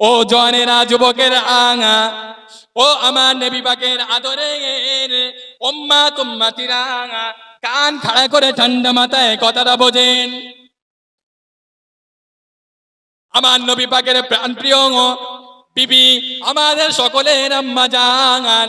ও জনেরা যুবকের আঙা। ও আমার নবী পাকের আদরের ওম্মা তুম্মাতিরা কান খাড়া করে ঠান্ডা মাথায় কথাটা বোঝেন। আমার নবী পাকের প্রাণ প্রিয় বিবি, আমাদের সকলের আম্মা জান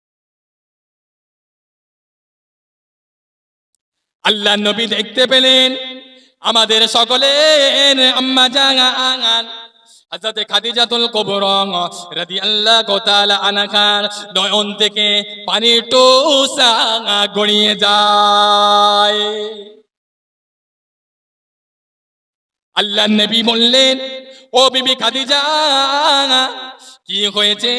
আল্লাহ নবী দেখতে পেলেন। আমাদের সকলের আম্মা জাগান হযরতে খাদিজাতুল আনহার নয়ন থেকে যায়। আল্লাহ নবী বললেন, ও বিবি খাদিজা কি হয়েছে?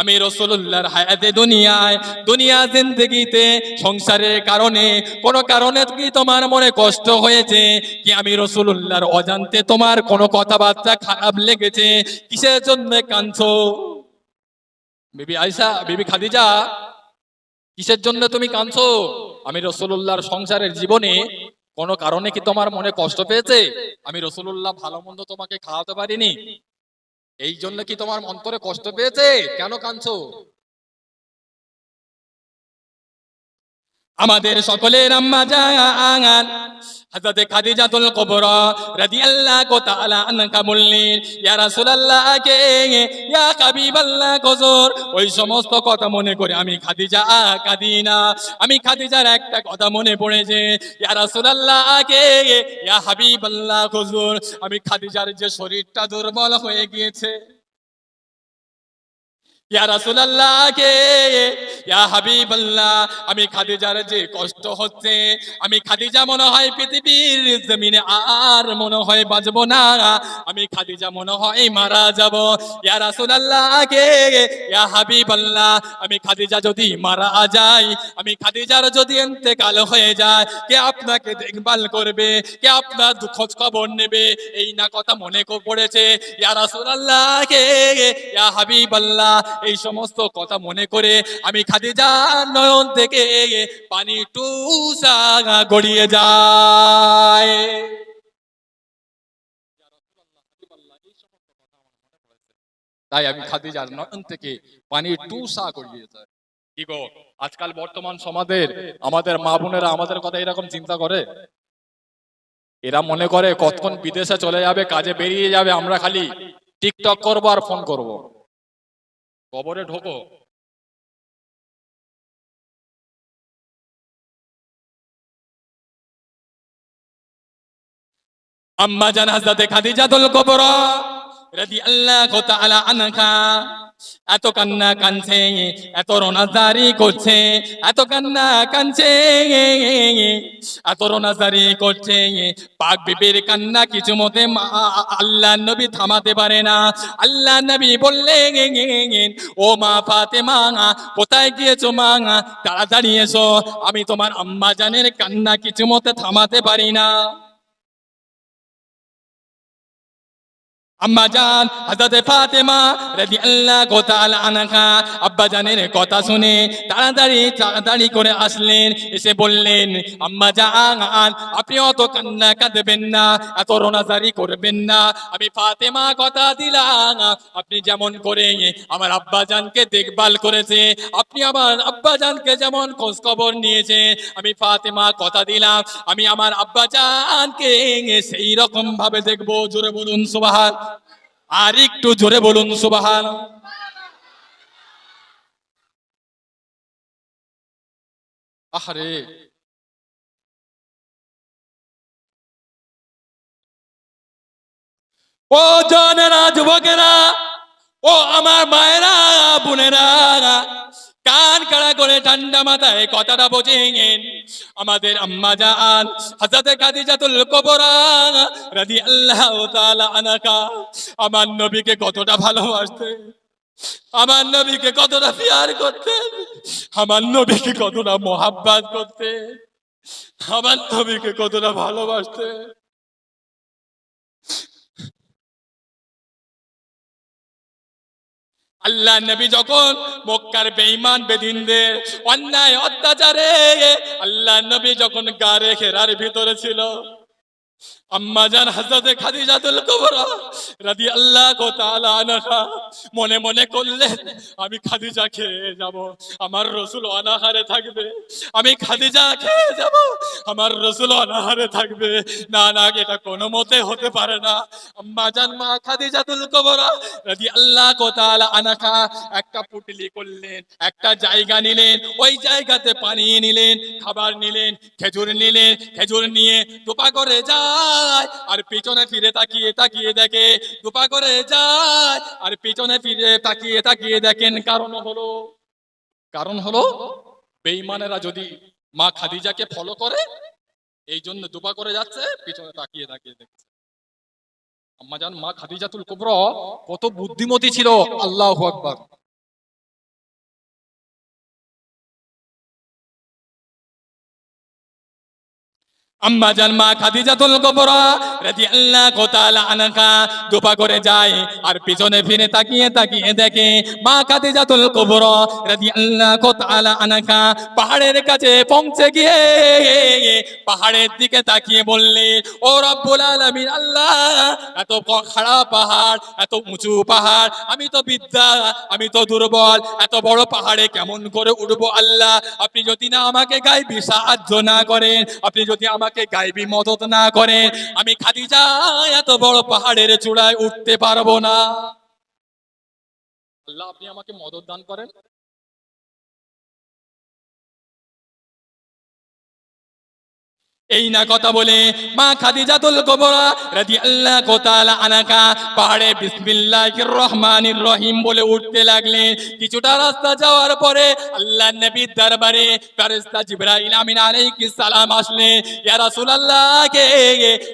আমি রসুল্লাহর হায়াতে দুনিয়ায়, দুনিয়া জিন্দগিতে, সংসারের কারণে, কোন কারণে কি তোমার মনে কষ্ট হয়েছে? কি আমি রসুল্লাহর অজান্তে তোমার কোনো কথাবার্তা খারাপ লেগেছে? কিসের জন্য কাঁদছো? বিবি আয়সা বিবি খাদিজা, কিসের জন্য তুমি কাঁদছো? আমি রসুল্লাহর সংসারের জীবনে কোনো কারণে কি তোমার মনে কষ্ট পেয়েছে? আমি রসুল্লাহ ভালো মন্দ তোমাকে খাওয়াতে পারিনি? এই জন্য কি তোমার অন্তরে কষ্ট পেয়েছে? কেন কাঁদছো? আমাদের সকলের আম্মা জান হযরতে খাদিজাতুল কুবরা রাদিয়াল্লাহু তাআলা আনহা বললেন, ইয়া রাসূলুল্লাহ, কে ইয়া হাবিবাল্লাহ, হুজুর। ওই সমস্ত কথা মনে করে আমি খাদিজা কাঁদি না। আমি খাদিজার একটা কথা মনে পড়েছে, ইয়া রাসূলুল্লাহ, কে ইয়া হাবিবাল্লাহ, হুজুর। আমি খাদিজার যে শরীরটা দুর্বল হয়ে গিয়েছে। ইয়া হাবিবাল্লাহ, আমি খাদিজার যে কষ্ট হচ্ছে, আমি খাদিজা মনে হয় পৃথিবীর জমিনে আর মনে হয় বাঁচবো না। আমি খাদিজা মনে হয় মারা যাব। ইয়া রাসূলুল্লাহ কে ইয়া হাবিবাল্লাহ, আমি খাদিজা যদি মারা যাই, আমি খাদিজার যদি ইন্তেকাল হয়ে যায়, কে আপনাকে দেখভাল করবে? কে আপনার খোঁজ খবর নেবে? এই না কথা মনে পড়েছে। ইয়া রাসূলুল্লাহ কে ইয়া হাবিবাল্লাহ এই সমস্ত কথা মনে করে আমি খাদিজা নয়ন থেকে পানি টুসা গড়িয়ে যায় তাই আমি খাদিজার নয়ন থেকে পানি টুসা গড়িয়ে যায় কি গো, আজকাল বর্তমান সমাজের আমাদের মা বোনেরা আমাদের কথা এরকম চিন্তা করে? এরা মনে করে কতক্ষণ বিদেশে চলে যাবে, কাজে বেরিয়ে যাবে, আমরা খালি টিকটক করব আর ফোন করব। কবরে ঢোকো। আম্মা জান হাজরাতে খাদিজাতুল কুবরা রাদিয়াল্লাহু তাআলা আনহা এত কান্না কানছে এত রোনাজারি করছে, এত কান্না কানছে এত রোনাজারি করছে। পাক বিবির কান্না কিছু মতে আল্লাহ নবী থামাতে পারে না। আল্লাহ নবী বললেন, ও মা ফাতে মাঙা কোথায় গিয়েছো মাঙা তাড়াতাড়ি এসো, আমি তোমার আম্মা জানের কান্না কিছু মতে থামাতে পারি না। আম্মা জান ফাতেমা রাদিয়াল্লাহু তাআলা আনহা আব্বা জানের কথা শুনে তাড়াতাড়ি তাড়াতাড়ি করে আসলেন, এসে বললেন, আম্মা জান, আপনি অত কান্না কাঁদবেন না, এত রোনাজারি করবেন না, আমি ফাতেমা কথা দিলাম, আপনি যেমন করে আমার আব্বা জানকে দেখভাল করেছে, আপনি আমার আব্বা জানকে যেমন খোঁজ খবর নিয়েছে, আমি ফাতেমা কথা দিলাম, আমি আমার আব্বা জানকে সেই রকম ভাবে দেখব, জোরে বলুন সুবহান আর একটু জোরে বলুন সুবাহান। আহারে। ও জনেরা যুবকেরা ও আমার মায়েরা বোনেরা কান কাড়া করে ঠান্ডা মাথায় কথাটা বোঝেন আমাদের আম্মা জান, হযরতে খাদিজাতুল কুবরা রাদিয়াল্লাহু তাআলা আনহা, আমার নবীকে কতটা ভালোবাসতে আমার নবীকে কতটা পিয়ার করতেন, আমার নবীকে কতটা মোহাব্বাত করতেন, আমার নবীকে কতটা ভালোবাসতেন। আল্লাহ নবী যখন মক্কার বেঈমান বেদিনদের অন্যায় অত্যাচারে আল্লাহ নবী যখন গা রেখে রার ভিতরে ছিল। আম্মা জান হযরতে খাদিজাতুল কুবরা রাদিয়াল্লাহু তাআলা আনহা মনে মনে করলেন, আমি খাদিজা খেয়ে যাব, আমার রাসূল অনাহারে থাকবে, আমি খাদিজা খেয়ে যাব। আমার রসুল অনাহারে থাকবে। না না, এটা কোনো মতে হতে পারে না। আম্মা জান মা খাদিজাতুল কুবরা রাদিয়াল্লাহু তাআলা আনহা একটা পুটলি করলেন, একটা জায়গা নিলেন, ওই জায়গাতে পানি নিলেন, খাবার নিলেন, খেজুর নিলেন, খেজুর নিয়ে টোপা করে যায় আর পিছনে ফিরে তাকিয়ে তাকিয়ে দেখে টোপা করে যায় আর পিছনে ফিরে তাকিয়ে তাকিয়ে দেখেন কারণ হলো কারণ হলো, বেঈমানেরা যদি মা খাদিজাকে ফলো করে, এই জন্য দুপা করে যাচ্ছে, পিছনে তাকিয়ে তাকিয়ে দেখছে। আম্মা জান, মা খাদিজাতুল কুবরা কত বুদ্ধিমতী ছিল, আল্লাহ আকবার। আম্মা জান, মা খাদিজাতুল কুবরা রাদিয়াল্লাহু দুপা করে যায় আর পিছনে ফিরে তাকিয়ে তাকিয়ে দেখে মা পাহাড়ের কাছে পৌঁছে গিয়ে পাহাড়ের দিকে তাকিয়ে বললে, ও রব্বুল আল্লাহ, এত খাড়া পাহাড়, এত উঁচু পাহাড়, আমি তো বিদ্যা, আমি তো দুর্বল, এত বড় পাহাড়ে কেমন করে উঠবো আল্লাহ? আপনি যদি না আমাকে গাইবি সাহায্য না করেন, আপনি যদি আমাকে গাইবি মদত না করে, আমি খাদিজা এত বড় পাহাড়ের চূড়ায় উঠতে পারব না। আল্লাহ, আপনি আমাকে মদত দান করেন। এই না কথা বলে মা খাদিজাতুল কুবরা রাদিয়াল্লাহু তাআলা আনহা পাহাড়ে বিসমিল্লাহির রহমানির রহিম বলে উঠতে লাগলেন। কিছুটা রাস্তা যাওয়ার পরে আল্লাহর নবীর দরবারে ফেরেশতা জিবরাইল আমিন আলাইহিস সালাম আসলেন। ইয়া রাসূলুল্লাহ, কে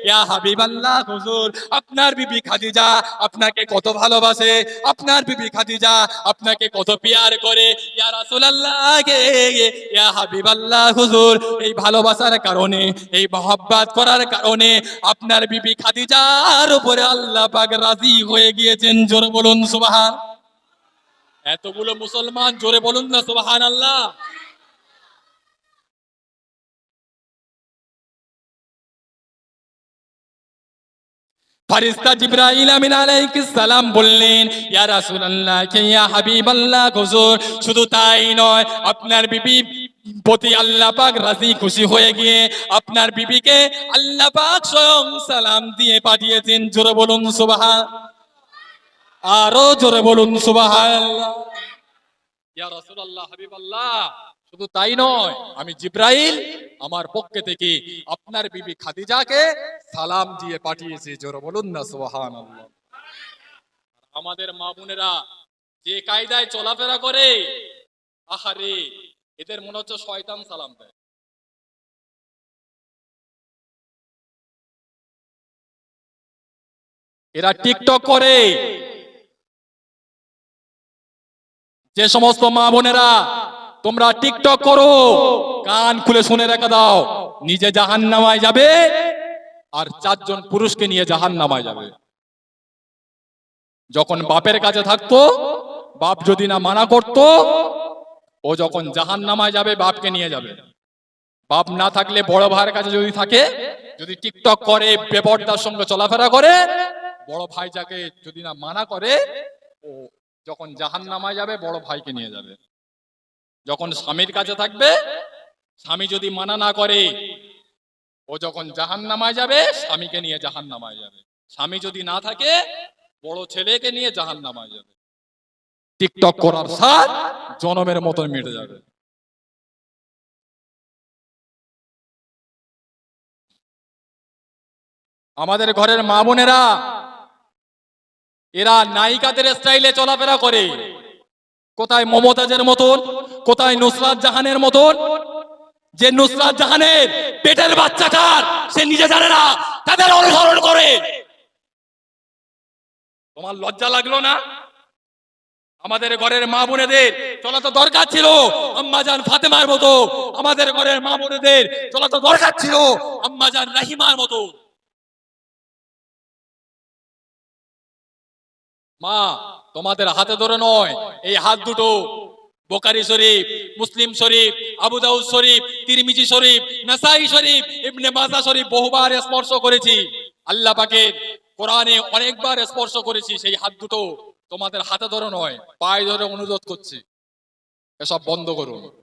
ইয়া হাবিবাল্লাহ, হুজুর, আপনার বিবি খাদিজা আপনাকে কত ভালোবাসে? আপনার বিবি খাদিজা আপনাকে কত পিয়ার করে? ইয়া রাসূলুল্লাহ, কে ইয়া হাবিবাল্লাহ, হুজুর, এই ভালোবাসার কারণে এই মহব্বত করার কারণে আপনার বিবি খাদিজার উপরে আল্লাহ পাক রাজি হয়ে গিয়েছেন, জোরে বলুন সুবহান। এতগুলো মুসলমান, জোরে বলুন না সুবহান আল্লাহ ফারিস্তা জিব্রাইল আমিন আলাইহিস সালাম বললেন, ইয়া রাসূলুল্লাহ, কে ইয়া হাবিবাল্লাহ, হুজুর, শুধু তাই নয়, আপনার বিবি প্রতি আল্লাহ পাক রাজি খুশি হয়ে গিয়ে আপনার বিবিকে আল্লাহ পাক স্বয়ং সালাম দিয়ে পাঠিয়েছেন। জোরে বলুন সুবহান। আরও জোরে বলুন সুবহানাল্লাহ ইয়া রাসূলুল্লাহ, হাবিবাল্লাহ, শুধু তাই নয়, আমি জিব্রাইল আমার পক্ষে থেকে আপনার বিবি খাদিজাকে সালাম দিয়ে পাঠিয়েছি। জোরে বলুন না সুবহানাল্লাহ। আমাদের মা বোনেরা যে কায়দায় চলাফেরা করে, আহারে এদের মনে হচ্ছে শয়তান সালাম দেয়। এরা টিকটক করে। যে সমস্ত মা বোনেরা, তোমরা টিকটক করো, কান খুলে শুনে রেখে দাও, নিজে জাহান নামায় যাবে আর চারজন পুরুষকে নিয়ে জাহান নামায় যাবে। যখন বাপের কাছে থাকতো, বাপ যদি না মানা করত ও যখন জাহান নামায় যাবে, বাপকে নিয়ে যাবে। বাপ না থাকলে বড় ভাইয়ের কাছে যদি থাকে, যদি টিকটক করে, বেপর্দার সঙ্গে চলাফেরা করে, বড় ভাই যাকে যদি না মানা করে, ও যখন জাহান নামায় যাবে, বড় ভাইকে নিয়ে যাবে। যখন স্বামীর কাছে থাকবে, স্বামী যদি মানা না করে, ও যখন জাহান নামায় যাবে, স্বামীকে নিয়ে জাহান নামায় যাবে। স্বামী যদি না থাকে, বড় ছেলেকে নিয়ে জাহান নামায় যাবে। টিকটক করার সাথ জনমের মতন মিটে যাবে। আমাদের ঘরের মা বোনেরা, এরা নায়িকাদের স্টাইলে চলাফেরা করে। কোথায় মমতাজের মতন, কোথায় নুসরাত জাহানের মতন? যে নুসরাত জাহানের পেটের বাচ্চা কার, সে নিজে জানে না, তাদের অনুসরণ করে। তোমার লজ্জা লাগল না? আমাদের ঘরের মা বোনেদের চলা তো দরকার ছিল। আম্মাজান ফাতেমার মতো। আমাদের ঘরের মা বোনেদের চলা তো দরকার ছিল। আম্মাজান রাহিমার মতো। মা, তোমাদের হাতে ধরে নয়, এই হাত দুটো। বোকারি শরীফ, মুসলিম শরীফ, আবু দাউদ শরীফ, তিরমিজি শরীফ, নাসাই শরীফ, ইবনে মাজা শরীফ বহুবার স্পর্শ করেছি। আল্লাহ পাকের কোরআনে অনেকবার স্পর্শ করেছি সেই হাত দুটো। তোমাদের হাতে ধরে নয়, পায়ে ধরে অনুরোধ করছি। এসব বন্ধ করুন।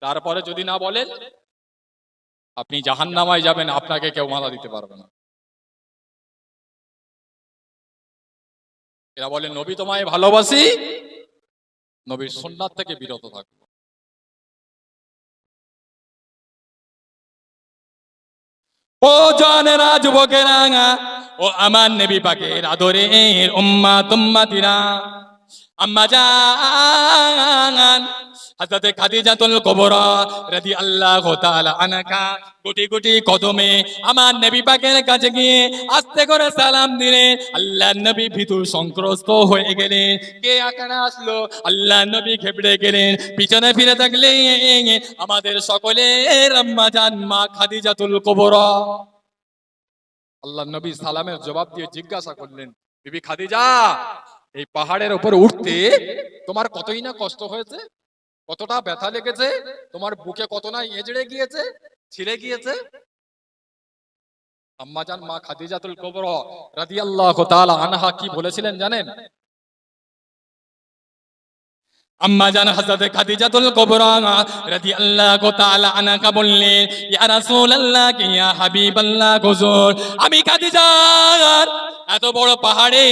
তারপরে যদি না বলেন, আপনি জাহান্নামায় যাবেন, আপনাকে কেউ মালা দিতে পারবে না। এরা বলে, নবী তোমায় ভালোবাসি, নবীর সুন্নাত থেকে বিরত থাকব। ও জানেরা যুবকেরা ও আমার নেবী পাকের আদরে উম্মা তুম্মা তিরা আম্মা জান হযরত খাদিজাতুল কুবরা রাদিয়াল্লাহু তাআলা আনহা গুটি গুটি কদমে আমার নবী পাকের কাছে গিয়ে আস্তে করে সালাম দিলেন আল্লাহ নবী ভীতু সংক্রস্ত হয়ে গেলেন। কে আকারে আসলো? আল্লাহ নবী ঘেবড়ে গেলেন। পিছনে ফিরে থাকলেন আমাদের সকলের আম্মা জান মা খাদিজাতুল কুবরা। আল্লাহ নবী সালামের জবাব দিয়ে জিজ্ঞাসা করলেন, বিবি খাদিজা, এই পাহাড়ের উপর উঠতে তোমার কতই না কষ্ট হয়েছে? কতটা ব্যথা লেগেছে? তোমার বুকে কত না এজড়ে গিয়েছে? ছিঁড়ে গিয়েছে? আম্মাজান মা খাদিজাতুল কবর রাদিয়াল্লাহু তাআলা আনহা কি বলেছিলেন জানেন? আম্মা জান হযরত হাবিবাল্লাহ আমি এত বড় পাহাড়ে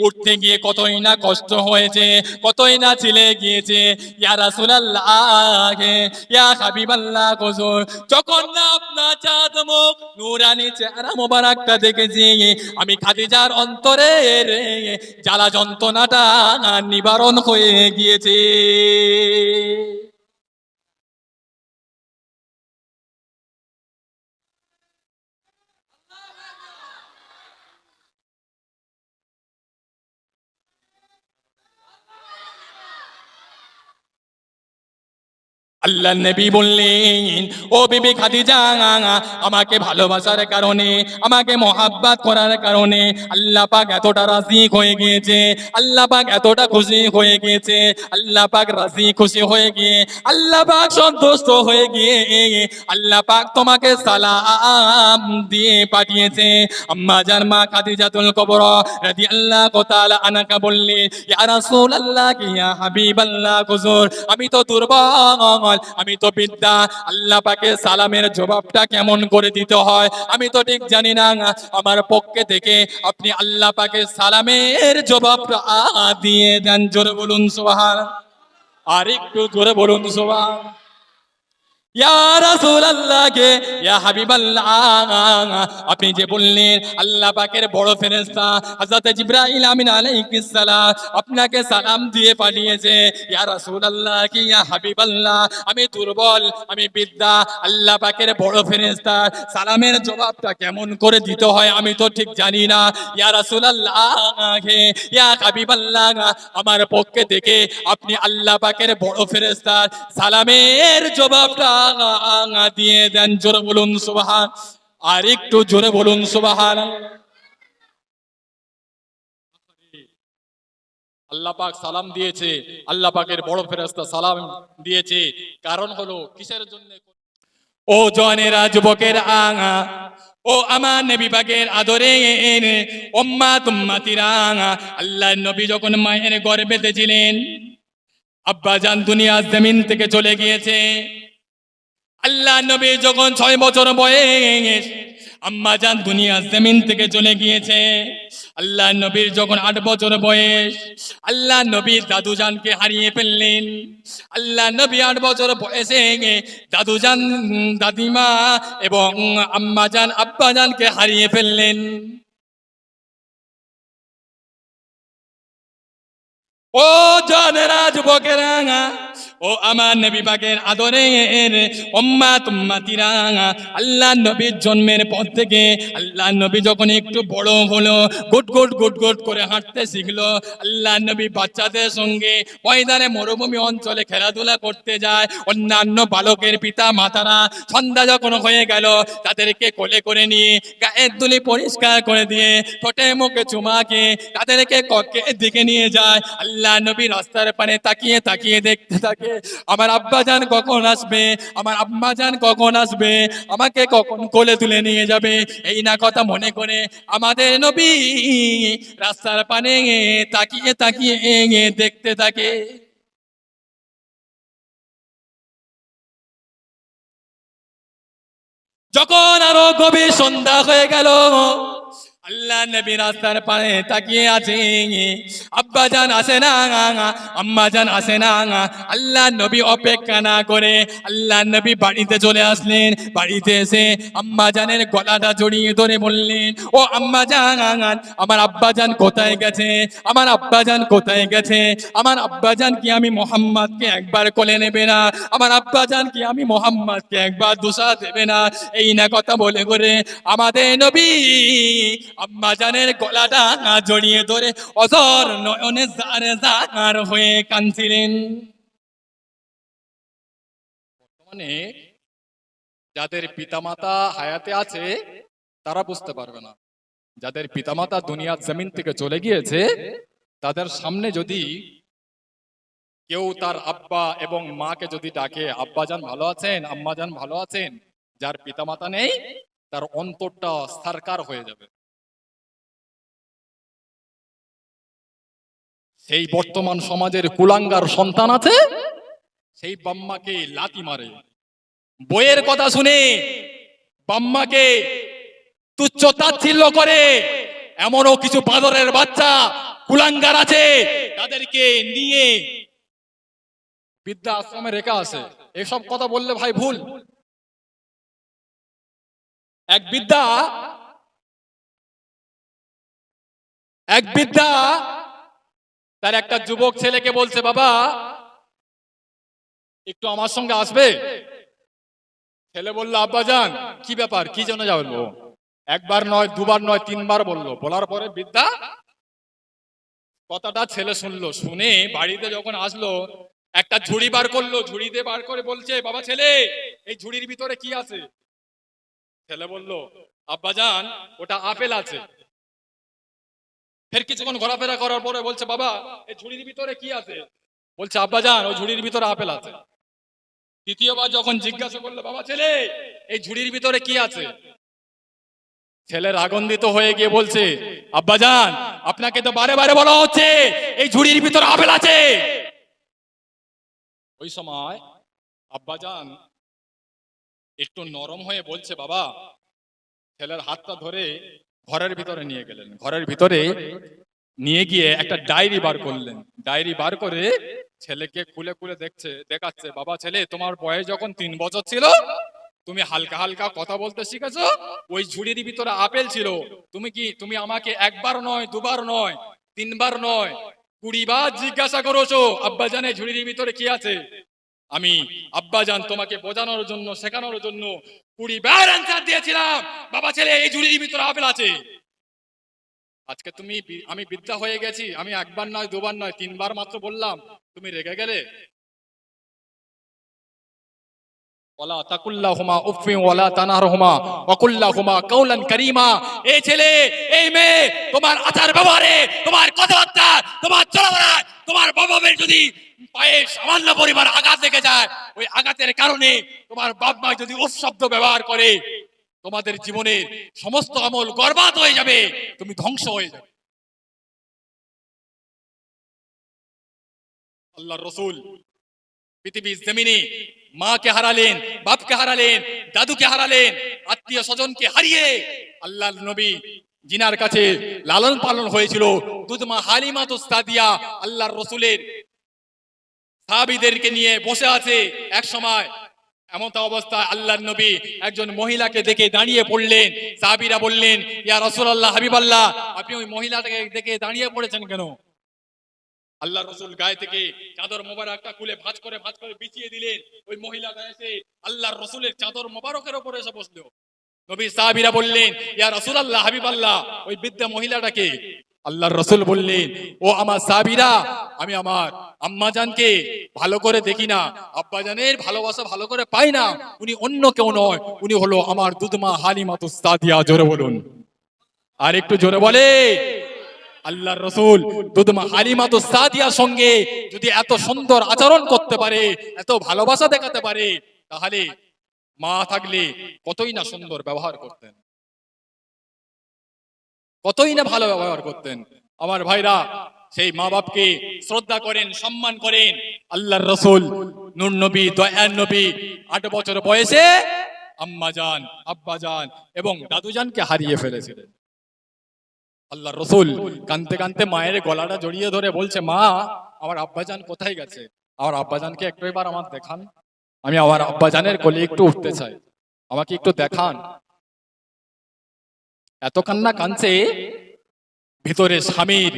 উঠতে গিয়ে কতই না কষ্ট হয়েছে, কতই না ছিলে গিয়েছে। ইয়া রাসূলুল্লাহ, ইয়া হাবিবাল্লাহ, হুজুর, যখন দেখেছি, আমি খাদিজার অন্তরে জ্বালা যন্ত্রণাটা নিবারণ হয়ে গিয়েছে আল্লাহ নবী বললেন, ও বিবি খাদিজা, আমাকে ভালোবাসার কারণে, আমাকে মহাব্বাত করার কারণে আল্লাহ পাক এতটা রাজি হয়ে গিয়েছে, আল্লাহ পাক এতটা খুশি হয়ে গিয়েছে, আল্লাহ পাক রাজি খুশি হয়ে গিয়ে, আল্লাহ পাক সন্তুষ্ট হয়ে গিয়ে, আল্লাহ পাক তোমাকে সালাম দিয়ে পাঠিয়েছে। আম্মা জান মা খাদিজাতুল কুবরা রাদিয়াল্লাহু তাআলা আনহা বললেন ইয়া রাসূলুল্লাহ, ইয়া হাবিবাল্লাহ, হুজুর, আমি তো দুর্বল আমি তো বিদ্যা, আল্লাহ পাকে সালামের জবাবটা কেমন করে দিতে হয়? আমি তো ঠিক জানি না, আমার পক্ষে থেকে আপনি আল্লাহ পাকে সালামের জবাবটা দিয়ে দেন। জোরে বলুন সোহান আর একটু জোরে বলুন সোহান আপনি যে বললেন, আল্লাহ বড় আমিন আপনাকে সালাম দিয়ে পাঠিয়েছে, ইয়া রাসূলুল্লাহ কি, ইয়া হাবিবাল্লাহ। আমি দুর্বল, আমি বিদ্যা আল্লাহ পাকের বড় ফেরেশতা। সালামের জবাবটা কেমন করে দিতে হয় আমি তো ঠিক জানি না। ইয়া রাসূলুল্লাহ কে ইয়া হাবিবাল্লাহ, আমার পক্ষে থেকে আপনি আল্লাহ পাকের বড় ফেরেশতা সালামের জবাবটা দিয়ে দেন, জোরে বলুন, সুবহান। আর একটু জোরে বলুন, সুবহান। আল্লাহ পাক সালাম দিয়েছে, আল্লাহ পাকের বড় ফেরেশতা সালাম দিয়েছে। কারণ হলো, কিসের জন্য? ও জনেরা যুবকের আঙা, ও আমার নবী পাকের আদরে এনে ওম্মা তুম্মাতিরা আল্লাহ নবী যখন মায়ের গর্ভেতে ছিলেন আব্বা জান দুনিয়া জমিন থেকে চলে গিয়েছে। আল্লাহ নবী যখন ছয় বছর বয়স, আম্মা জান দুনিয়া জমিন থেকে চলে গিয়েছে। আল্লাহ নবীর যখন আট বছর বয়স, আল্লাহ নবী দাদুজানকে হারিয়ে ফেললেন। আল্লাহ নবী আট বছর বয়সে দাদুজান দাদিমা এবং আম্মা জান, আব্বা জানকে হারিয়ে ফেললেন। ও জানেরা যুবকেরা ও আমার নবী পাকের আদরের আল্লাহ নবীর জন্মের পর থেকে আল্লাহ নবী যখন একটু বড় হলো, গুট গুট গুট গুট করে হাঁটতে শিখলো, আল্লাহ নবী বাচ্চাদের সঙ্গে ময়দানে মরুভূমি অঞ্চলে খেলাধুলা করতে যায়। অন্যান্য বালকের পিতা মাতারা সন্ধ্যা যখন হয়ে গেল, তাদেরকে কোলে করে নিয়ে গায়ের দুলি পরিষ্কার করে দিয়ে ঠোঁটে মুখে চুমাকে তাদেরকে কক্ষের দিকে নিয়ে যায়। আল্লাহ নবী রাস্তার পানে তাকিয়ে তাকিয়ে দেখতে থাকে। আমার আব্বা যান কখন আসবে? আমার আম্মা যান কখন আসবে? আমাকে কখন কোলে তুলে নিয়ে যাবে? এই না কথা মনে করে আমাদের নবী রাস্তার পানে তাকিয়ে তাকিয়ে দেখতে থাকে। যখন আরও গভীর সন্ধ্যা হয়ে গেল আল্লাহ নবী রাস্তার পানে তাকিয়ে আছে আব্বা জান আসে না, আম্মা জান আসে না। আল্লাহ নবী অপেক্ষা না করে আল্লাহ নবী বাড়িতে চলে আসলেন। বাড়িতে এসে আম্মা জানের গলাটা জড়িয়ে ধরে বললেন, ও আম্মা জান, আমার আব্বা জান কোথায় গেছে? আমার আব্বা জান কোথায় গেছে? আমার আব্বা জান কি আমি মোহাম্মদকে একবার কোলে নেবে না? আমার আব্বা জান কি আমি মোহাম্মদকে একবার দোষা দেবে না? এই না কথা বলে করে আমাদের নবী আম্মা জানের গলাটা জড়িয়ে ধরে অজর নয়নে জারে জার হয়ে কাঁদছিলেন। বর্তমানে যাদের পিতামাতা হায়াতে আছে, তারা বুঝতে পারবে না। যাদের পিতামাতা দুনিয়ার জমিন থেকে চলে গিয়েছে, তাদের সামনে যদি কেউ তার আব্বা এবং মাকে যদি ডাকে, আব্বা আব্বাজান ভালো আছেন? আম্মা আম্মাজান ভালো আছেন? যার পিতামাতা নেই, তার অন্তরটা সারকার হয়ে যাবে। সেই বর্তমান সমাজের কুলাঙ্গার সন্তান আছে? সেই বাম্মাকে লাতি মারে। বইয়ের কথা শুনে বাম্মাকে তুচ্ছ তাচ্ছিল্য করে। এমনও কিছু বাদরের বাচ্চা, কুলাঙ্গার আছে, তাদেরকে নিয়ে বিদ্যা আশ্রমে রেখা আছে এসব কথা বললে ভাই ভুল। এক বিদ্যা এক বিদ্যা তার একটা যুবক ছেলেকে বলছে, বাবা, একটু আমার সঙ্গে আসবে? ছেলে বলল, আব্বা যান, কি ব্যাপার? কি জন্য যাব একবার নয়, দুবার নয়, তিনবার বলল। বলার পরে বিদ্যা কথাটা ছেলে শুনলো, শুনে বাড়িতে যখন আসলো, একটা ঝুড়ি বার করল, ঝুড়িতে বার করে বলছে, বাবা ছেলে, এই ঝুড়ির ভিতরে কি আছে? ছেলে বলল আব্বাজান ওটা আপেল আছে। ফের কিছুক্ষণ ঘোরাফেরা করার পরে বলছে, বাবা, এই ঝুড়ির ভিতরে কি আছে? বলছে আব্বাজান ওই ঝুড়ির ভিতরে আপেল আছে। দ্বিতীয়বার যখন জিজ্ঞাসা করল, বাবা ছেলে, এই ঝুড়ির ভিতরে কি আছে? ছেলে রাগন্দিত হয়ে গিয়ে বলছে আব্বাজান আপনাকে তো বারে বারে বলা হচ্ছে, এই ঝুড়ির ভিতরে আপেল আছে। ওই সময় আব্বাজান একটু নরম হয়ে বলছে, বাবা, ছেলের হাতটা ধরে ঘরের ভিতরে নিয়ে গেলেন। ঘরের ভিতরে নিয়ে গিয়ে একটা ডায়েরি বার করলেন। ডায়েরি বার করে ছেলেকে খুলে খুলে দেখছে, দেখাচ্ছে, বাবা ছেলে, তোমার বয়স যখন তিন বছর ছিল, তুমি হালকা হালকা কথা বলতে শিখেছো, ওই ঝুড়ির ভিতরে আপেল ছিল। তুমি কি, তুমি আমাকে একবার নয়, দুবার নয়, তিনবার নয় কুড়ি বার জিজ্ঞাসা করেছ? আব্বা জানে ঝুড়ির ভিতরে কি আছে? আমি আব্বাজান তোমাকে বোঝানোর জন্য, শেখানোর জন্য কুড়ি বার অ্যান্সার দিয়েছিলাম। বাবা ছেলে, এই ঝুড়ির ভিতরে আপেল আছে। আজকে তুমি আমি বিদ্যা হয়ে গেছি, আমি একবার নয়, দুবার নয়, তিনবার মাত্র বললাম, তুমি রেগে গেলে? ওয়াকুল্লাহুমা কাওলান কারীমা। ছেলে, এই মেয়ে, তোমার আচার ব্যবহারে, তোমার কথাবার্তা, তোমার তোমার যদি পায়ে সামান্য আঘাত যায়, ওই আঘাতের কারণে তোমার বাপ মা যদি উফ শব্দ ব্যবহার করে, তোমাদের জীবনের সমস্ত আমল গর্বাত হয়ে যাবে, তুমি ধ্বংস হয়ে যাবে। আল্লাহ রসুল পৃথিবীর জমিনে মাকে হারালেন, বাপকে হারালেন, দাদুকে হারালেন, আত্মীয় স্বজনকে হারিয়ে আল্লাহ নবী জিনার কাছে লালন পালন হয়েছিল। দুধমা হালিমা তো সাদিয়া আল্লাহর রসুলের সাহাবিদেরকে নিয়ে বসে আছে এক সময়। এমন তো অবস্থায় আল্লাহর নবী একজন মহিলাকে দেখে দাঁড়িয়ে পড়লেন। সাহাবিরা বললেন, ইয়া রসুল আল্লাহ হাবিব আল্লাহ আপনি ওই মহিলাটাকে দেখে দাঁড়িয়ে পড়েছেন কেন? আল্লাহ রসুল গায়ে থেকে চাদর মোবারকটা খুলে ভাঁজ করে ভাঁজ করে বিছিয়ে দিলেন। ওই মহিলাটা এসে আল্লাহর রসুলের চাদর মোবারকের ওপরে এসে বসল। নবী সাহাবীরা বললেন, ইয়া রাসূল আল্লাহ হাবিব আল্লাহ ওই বৃদ্ধা মহিলাটাকে আল্লাহর রসুল বললেন, ও আমার সাহাবীরা, আমি আমার আম্মাজানকে ভালো করে দেখি না। আব্বাজানের ভালোবাসা ভালো করে পাই না। উনি অন্য কেউ নয়। উনি হলো আমার দুধমা হালিমাতুস সাদিয়া। জোরে বলুন। আর একটু জোরে বলে। আল্লাহর রসুল দুধমা তো সাদিয়ার সঙ্গে যদি এত সুন্দর আচরণ করতে পারে, এত ভালোবাসা দেখাতে পারে, তাহলে মা থাকলে কতই না সুন্দর ব্যবহার করতেন। কতই না ভালো ব্যবহার করতেন। আমার ভাইরা, সেই মা বাপকে শ্রদ্ধা করেন, সম্মান করেন। আল্লাহর রসুল নূর নবী দয়ান নবী, আট বছর বয়সে আম্মা যান, আব্বা যান এবং দাদুজানকে হারিয়ে ফেলেছিলেন। আল্লাহর রসুল কানতে কানতে মায়ের গলাটা জড়িয়ে ধরে বলছে, মা, আমার আব্বাজান কোথায় গেছে? আমার আব্বাজানকে একটু এবার আমার দেখান। আমি আমার আব্বাজানের কোলে একটু উঠতে চাই। আমাকে একটু দেখান। এত কান্না কানছে ভিতরে স্বামীর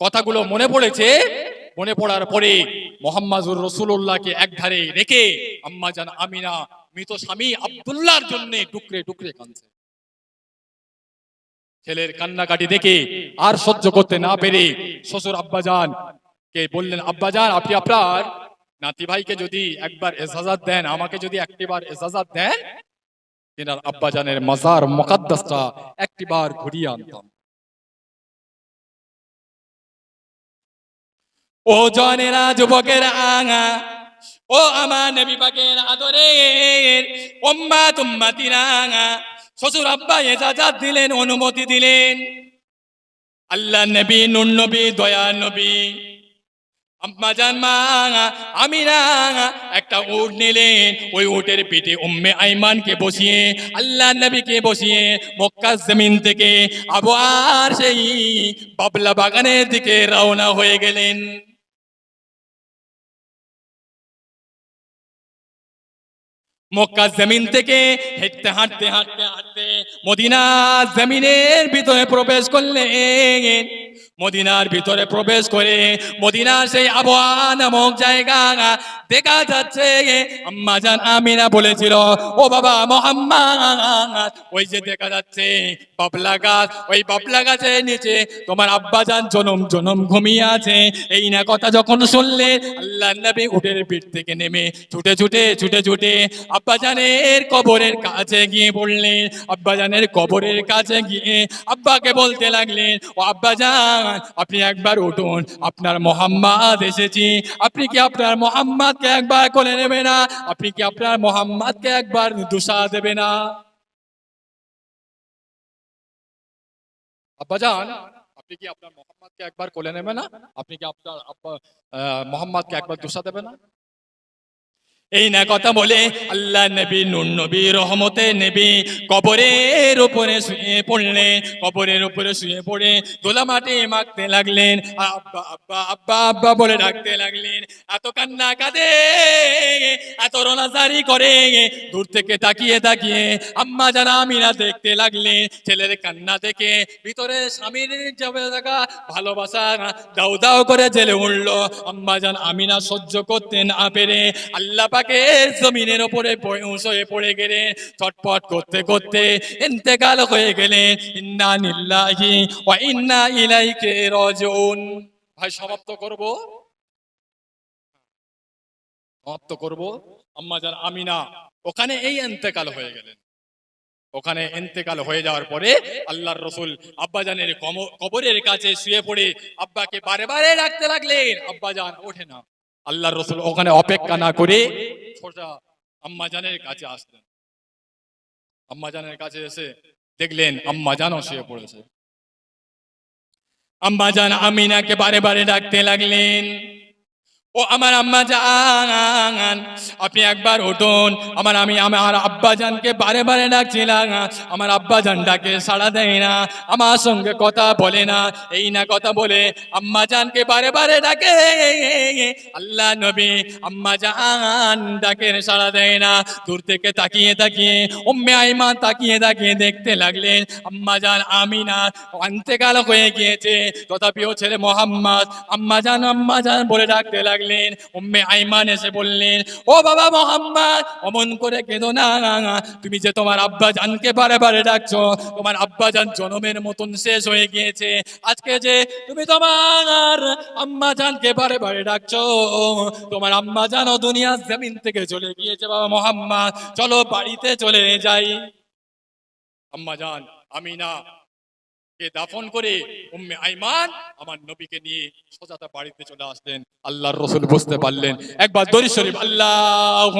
কথাগুলো মনে পড়েছে। মনে পড়ার পরে মোহাম্মদুর রসুল্লাহকে একধারে রেখে আম্মাজান আমিনা মৃত স্বামী আব্দুল্লাহর জন্য টুকরে টুকরে কানছে ছেলের কান্নাকাটি দেখে আর সহ্য করতে না পেরে শ্বশুর আব্বাজান কে বললেন, আব্বাজান, আপনি আপনার নাতি ভাইকে যদি একবার এজাজাত দেন, আমাকে যদি একটিবার এজাজাত দেন? তেনার আব্বাজানের মাজার মোকাদ্দাসটা একটিবার ঘুরিয়ে আনতাম। ও জনেরা যুবকের আঙা, ও আমার নবী পাকের আদরের উম্মা তুম্মাতিরা শ্বশুর আব্বা এজাজাত দিলেন, অনুমতি দিলেন। আল্লাহ নবী, নুন নবী, দয়া নবী। আম্মা জান মা আমিরা একটা উট নিলেন। ওই উটের পিঠে উম্মে আইমানকে বসিয়ে, আল্লাহ নবীকে বসিয়ে মক্কা জমিন থেকে আবার সেই বাবলা বাগানের দিকে রওনা হয়ে গেলেন। মক্কা জমিন থেকে হেঁটতে হাঁটতে হাঁটতে হাঁটতে মদিনা জমিনের ভিতরে প্রবেশ করলেন। মদিনার ভিতরে প্রবেশ করে মদিনার সেই আবহাওয়া নামক জায়গা দেখা যাচ্ছে। আম্মা জান আমিনা বলেছিল, ও বাবা মোহাম্মদ, ওই যে দেখা যাচ্ছে বাবলা গাছ, ওই বাবলা গাছের নিচে তোমার আব্বা জান জনম জনম ঘুমিয়ে আছে। এই না কথা যখন শুনলে আল্লাহ নবী উঠের পিঠ থেকে নেমে ছুটে ছুটে ছুটে ছুটে আব্বাজানের কবরের কাছে গিয়ে পড়লেন আব্বাজানের কবরের কাছে গিয়ে আব্বাকে বলতে লাগলেন, ও আব্বা আব্বাজান আপনি একবার উঠুন। আপনার মোহাম্মদ এসেছি। আপনি কি আপনার মোহাম্মদকে একবার করে নেবে না? আপনি কি আপনার মোহাম্মদকে একবার দুসা দেবে না? আব্বাজান আপনি কি আপনার মোহাম্মদকে একবার কোলে নেবে না? আপনি কি আপনার আব্বা আহ, মোহাম্মদকে একবার দুসা দেবে না? এই না কথা বলে, আল্লাহ নবী নুন নবী, রহমতে নবী, কবরের উপরে শুয়ে পড়লেন কবরের উপরে শুয়ে পড়ে দোলা মাটি মাখতে লাগলেন, আব্বা আব্বা আব্বা আব্বা বলে ডাকতে লাগলেন। এত কান্না কাঁদে, এত রোনাজারি করে, দূর থেকে তাকিয়ে তাকিয়ে আম্মা যারা আমিনা দেখতে লাগলেন, ছেলের কান্না দেখে ভিতরে স্বামীর যাবে ভালোবাসা দাউ দাউ করে জেলে উঠল। আম্মা জান আমিনা সহ্য করতে না পেরে আল্লাহ পাকে জমিনের ওপরে শুয়ে পড়ে গেলেন ছটপট করতে করতে ইন্তেকাল হয়ে গেলেন ইন্না নিল্লাহি ওয়া ইন্না ইলাইহি রাজিউন। ভাই, সমাপ্ত করব? সমাপ্ত করব? আম্মা জান আমিনা, ওখানে এই ইন্তেকাল হয়ে গেলেন। ওখানে ইন্তেকাল হয়ে যাওয়ার পরে আল্লাহর রসুল আব্বাজানের কবরের কাছে শুয়ে পড়ে আব্বাকে বারে বারে ডাকতে লাগলেন। আব্বাজান ওঠে না। আল্লাহর রসুল ওখানে অপেক্ষা না করে সোজা আম্মাজানের কাছে আসলেন। আম্মাজানের কাছে এসে দেখলেন আম্মাজানও শুয়ে পড়েছে। আম্মাজান আমিনাকে বারে বারে ডাকতে লাগলেন। ও আমার আম্মা জান, আপনি একবার উঠুন। আমার আমি, আমার আব্বা জানকে বারে বারে ডাকছিলাম। আমার আব্বা জান ডাকে সাড়া দেয় না। আমার সঙ্গে কথা বলে না। এই না কথা বলে আম্মা জানকে বারে বারে ডাকে। আল্লাহ নবী আম্মা জান ডাকে সাড়া দেয় না। দূর থেকে তাকিয়ে তাকিয়ে, উম্মে আইমা তাকিয়ে তাকিয়ে দেখতে লাগলেন, আম্মা জান আমিনা অন্তেকাল হয়ে গিয়েছে। তথাপিও ছেলে মোহাম্মদ, আম্মা জান আম্মা জান বলে ডাকতে লাগলেন। উম্মে আইমান এসে বললেন, ও বাবা মোহাম্মদ, অমন করে কেঁদো না। তুমি যে তোমার আব্বা জানকে বারে বারে ডাকছো, তোমার আব্বা জান জনমের মতন শেষ হয়ে গিয়েছে। আজকে যে তুমি তোমার আম্মা জানকে বারে বারে ডাকছো, তোমার আম্মা জানো দুনিয়ার জমিন থেকে চলে গিয়েছে বাবা মোহাম্মদ। চলো বাড়িতে চলে যাই। আম্মা জান, আমি না কে দাফন করে উম্মে আইমান আমার নবীকে নিয়ে সজাতা বাড়িতে চলে আসলেন। আল্লাহর রসুল বুঝতে পারলেন। একবার দরি শরীফ আল্লাহ